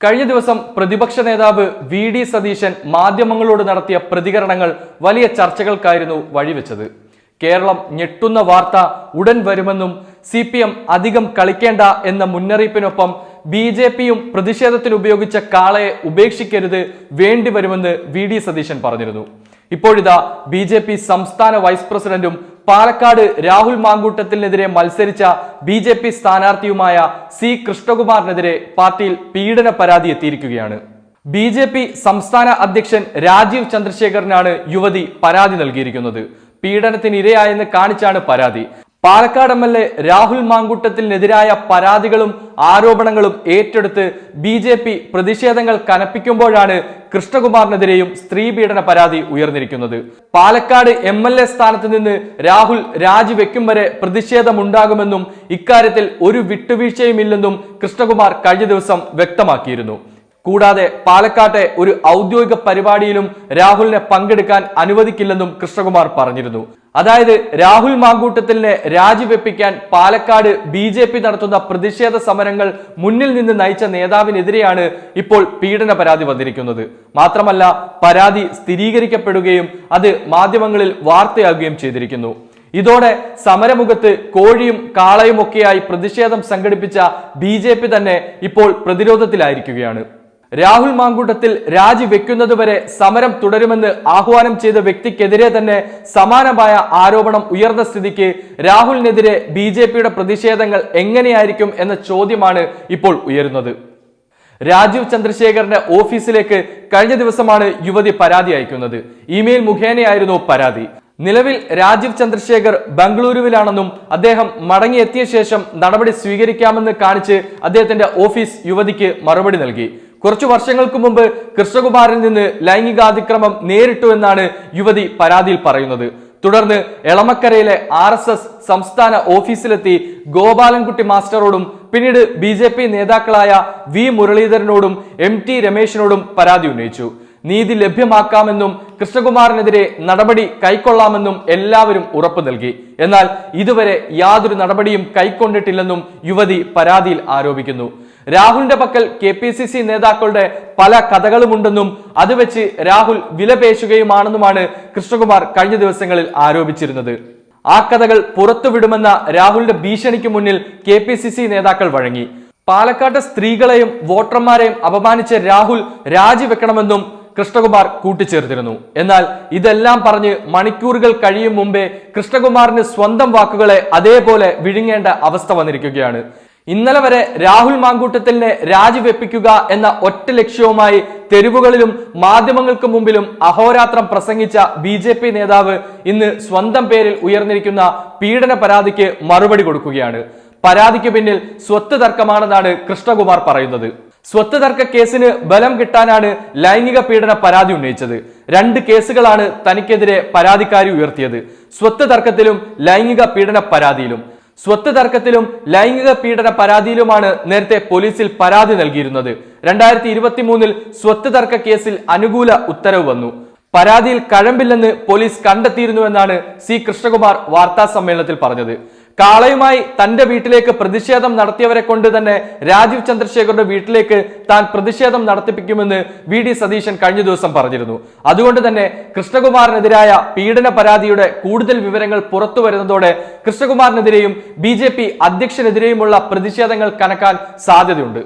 കഴിഞ്ഞ ദിവസം പ്രതിപക്ഷ നേതാവ് വി ഡി സതീശൻ മാധ്യമങ്ങളോട് നടത്തിയ പ്രതികരണങ്ങൾ വലിയ ചർച്ചകൾക്കായിരുന്നു വഴിവെച്ചത്. കേരളം ഞെട്ടുന്ന വാർത്ത ഉടൻ വരുമെന്നും സി പി എം അധികം കളിക്കേണ്ട എന്ന മുന്നറിയിപ്പിനൊപ്പം ബി ജെ പിയും പ്രതിഷേധത്തിന് ഉപയോഗിച്ച കാളയെ ഉപേക്ഷിക്കരുത് വേണ്ടിവരുമെന്ന് വി ഡി സതീശൻ പറഞ്ഞിരുന്നു. ഇപ്പോഴിതാ ബി ജെ പി സംസ്ഥാന വൈസ് പ്രസിഡന്റും പാലക്കാട് രാഹുൽ മാങ്കൂട്ടത്തിനെതിരെ മത്സരിച്ച ബി ജെ പി സ്ഥാനാർത്ഥിയുമായ സി കൃഷ്ണകുമാറിനെതിരെ പാർട്ടിയിൽ പീഡന പരാതി എത്തിയിരിക്കുകയാണ്. ബി ജെ പി സംസ്ഥാന അധ്യക്ഷൻ രാജീവ് ചന്ദ്രശേഖരനാണ് യുവതി പരാതി നൽകിയിരിക്കുന്നത്. പീഡനത്തിന് ഇരയായെന്ന് കാണിച്ചാണ് പരാതി. Palakkad M L A Rahul മാങ്കൂട്ടത്തിനെതിരായ പരാതികളും ആരോപണങ്ങളും ഏറ്റെടുത്ത് ബി ജെ പി പ്രതിഷേധങ്ങൾ കനപ്പിക്കുമ്പോഴാണ് കൃഷ്ണകുമാറിനെതിരെയും സ്ത്രീ പീഡന പരാതി ഉയർന്നിരിക്കുന്നത്. പാലക്കാട് എം എൽ എ സ്ഥാനത്ത് നിന്ന് രാഹുൽ രാജിവെക്കും വരെ പ്രതിഷേധമുണ്ടാകുമെന്നും ഇക്കാര്യത്തിൽ ഒരു വിട്ടുവീഴ്ചയുമില്ലെന്നും കൃഷ്ണകുമാർ കഴിഞ്ഞ ദിവസം വ്യക്തമാക്കിയിരുന്നു. കൂടാതെ പാലക്കാട്ടെ ഒരു ഔദ്യോഗിക പരിപാടിയിലും രാഹുലിനെ പങ്കെടുക്കാൻ അനുവദിക്കില്ലെന്നും കൃഷ്ണകുമാർ പറഞ്ഞിരുന്നു. അതായത് രാഹുൽ മാങ്കൂട്ടത്തിലിനെ രാജിവെപ്പിക്കാൻ പാലക്കാട് ബി ജെ പി നടത്തുന്ന പ്രതിഷേധ സമരങ്ങൾ മുന്നിൽ നിന്ന് നയിച്ച നേതാവിനെതിരെയാണ് ഇപ്പോൾ പീഡന പരാതി വന്നിരിക്കുന്നത്. മാത്രമല്ല പരാതി സ്ഥിരീകരിക്കപ്പെടുകയും അത് മാധ്യമങ്ങളിൽ വാർത്തയാകുകയും ചെയ്തിരിക്കുന്നു. ഇതോടെ സമരമുഖത്ത് കോഴിയും കാളയും ഒക്കെയായി പ്രതിഷേധം സംഘടിപ്പിച്ച ബി തന്നെ ഇപ്പോൾ പ്രതിരോധത്തിലായിരിക്കുകയാണ്. രാഹുൽ മാങ്കൂട്ടത്തിൽ രാജിവെക്കുന്നതുവരെ സമരം തുടരുമെന്ന് ആഹ്വാനം ചെയ്ത വ്യക്തിക്കെതിരെ തന്നെ സമാനമായ ആരോപണം ഉയർന്ന സ്ഥിതിക്ക് രാഹുലിനെതിരെ ബി ജെ പിയുടെ പ്രതിഷേധങ്ങൾ എങ്ങനെയായിരിക്കും എന്ന ചോദ്യമാണ് ഇപ്പോൾ ഉയരുന്നത്. രാജീവ് ചന്ദ്രശേഖരന്റെ ഓഫീസിലേക്ക് കഴിഞ്ഞ ദിവസമാണ് യുവതി പരാതി അയക്കുന്നത്. ഇമെയിൽ മുഖേനയായിരുന്നു പരാതി. നിലവിൽ രാജീവ് ചന്ദ്രശേഖർ ബംഗളൂരുവിലാണെന്നും അദ്ദേഹം മടങ്ങിയെത്തിയ ശേഷം നടപടി സ്വീകരിക്കാമെന്ന് കാണിച്ച് അദ്ദേഹത്തിന്റെ ഓഫീസ് യുവതിക്ക് മറുപടി നൽകി. കുറച്ചു വർഷങ്ങൾക്ക് മുമ്പ് കൃഷ്ണകുമാരിൽ നിന്ന് ലൈംഗികാതിക്രമം നേരിട്ടു എന്നാണ് യുവതി പരാതിയിൽ പറയുന്നത്. തുടർന്ന് എളമക്കരയിലെ ആർ എസ് എസ് സംസ്ഥാന ഓഫീസിലെത്തി ഗോപാലൻകുട്ടി മാസ്റ്ററോടും പിന്നീട് ബി ജെ പി നേതാക്കളായ വി മുരളീധരനോടും എം ടി രമേശിനോടും പരാതി ഉന്നയിച്ചു. നീതി ലഭ്യമാക്കാമെന്നും കൃഷ്ണകുമാറിനെതിരെ നടപടി കൈക്കൊള്ളാമെന്നും എല്ലാവരും ഉറപ്പു നൽകി. എന്നാൽ ഇതുവരെ യാതൊരു നടപടിയും കൈക്കൊണ്ടിട്ടില്ലെന്നും യുവതി പരാതിയിൽ ആരോപിക്കുന്നു. രാഹുലിന്റെ പക്കൽ കെ പി സി സി നേതാക്കളുടെ പല കഥകളുമുണ്ടെന്നും അത് വെച്ച് രാഹുൽ വിലപേശുകയുമാണെന്നുമാണ് കൃഷ്ണകുമാർ കഴിഞ്ഞ ദിവസങ്ങളിൽ ആരോപിച്ചിരുന്നത്. ആ കഥകൾ പുറത്തുവിടുമെന്ന രാഹുലിന്റെ ഭീഷണിക്ക് മുന്നിൽ കെ പി സി സി നേതാക്കൾ വഴങ്ങി. പാലക്കാട്ടെ സ്ത്രീകളെയും വോട്ടർമാരെയും അപമാനിച്ച രാഹുൽ രാജിവെക്കണമെന്നും കൃഷ്ണകുമാർ കൂട്ടിച്ചേർത്തിരുന്നു. എന്നാൽ ഇതെല്ലാം പറഞ്ഞ് മണിക്കൂറുകൾ കഴിയും മുമ്പേ കൃഷ്ണകുമാറിന് സ്വന്തം വാക്കുകളെ അതേപോലെ വിഴുങ്ങേണ്ട അവസ്ഥ വന്നിരിക്കുകയാണ്. ഇന്നലെ വരെ രാഹുൽ മാങ്കൂട്ടത്തിലിനെ രാജിവെപ്പിക്കുക എന്ന ഒറ്റ ലക്ഷ്യവുമായി തെരുവുകളിലും മാധ്യമങ്ങൾക്ക് മുമ്പിലും അഹോരാത്രം പ്രസംഗിച്ച ബി ജെ പി നേതാവ് ഇന്ന് സ്വന്തം പേരിൽ ഉയർന്നിരിക്കുന്ന പീഡന പരാതിക്ക് മറുപടി കൊടുക്കുകയാണ്. പരാതിക്ക് പിന്നിൽ സ്വത്ത് തർക്കമാണെന്നാണ് കൃഷ്ണകുമാർ പറയുന്നത്. സ്വത്ത് തർക്ക കേസിന് ബലം കിട്ടാനാണ് ലൈംഗിക പീഡന പരാതി ഉന്നയിച്ചത്. രണ്ട് കേസുകളാണ് തനിക്കെതിരെ പരാതിക്കാരി ഉയർത്തിയത്. സ്വത്ത് തർക്കത്തിലും ലൈംഗിക പീഡന പരാതിയിലും. സ്വത്ത് തർക്കത്തിലും ലൈംഗിക പീഡന പരാതിയിലുമാണ് നേരത്തെ പോലീസിൽ പരാതി നൽകിയിരുന്നത്. രണ്ടായിരത്തി ഇരുപത്തി മൂന്നിൽ സ്വത്ത് തർക്ക കേസിൽ അനുകൂല ഉത്തരവ് വന്നു. പരാതിയിൽ കഴമ്പില്ലെന്ന് പോലീസ് കണ്ടെത്തിയിരുന്നുവെന്നാണ് സി കൃഷ്ണകുമാർ വാർത്താ സമ്മേളനത്തിൽ പറഞ്ഞത്. കാളയുമായി തന്റെ വീട്ടിലേക്ക് പ്രതിഷേധം നടത്തിയവരെ കൊണ്ട് തന്നെ രാജീവ് ചന്ദ്രശേഖറിന്റെ വീട്ടിലേക്ക് താൻ പ്രതിഷേധം നടത്തിപ്പിക്കുമെന്ന് വി ഡി സതീശൻ കഴിഞ്ഞ ദിവസം പറഞ്ഞിരുന്നു. അതുകൊണ്ട് തന്നെ കൃഷ്ണകുമാറിനെതിരായ പീഡന പരാതിയുടെ കൂടുതൽ വിവരങ്ങൾ പുറത്തു വരുന്നതോടെ കൃഷ്ണകുമാറിനെതിരെയും ബി അധ്യക്ഷനെതിരെയുമുള്ള പ്രതിഷേധങ്ങൾ കനക്കാൻ സാധ്യതയുണ്ട്.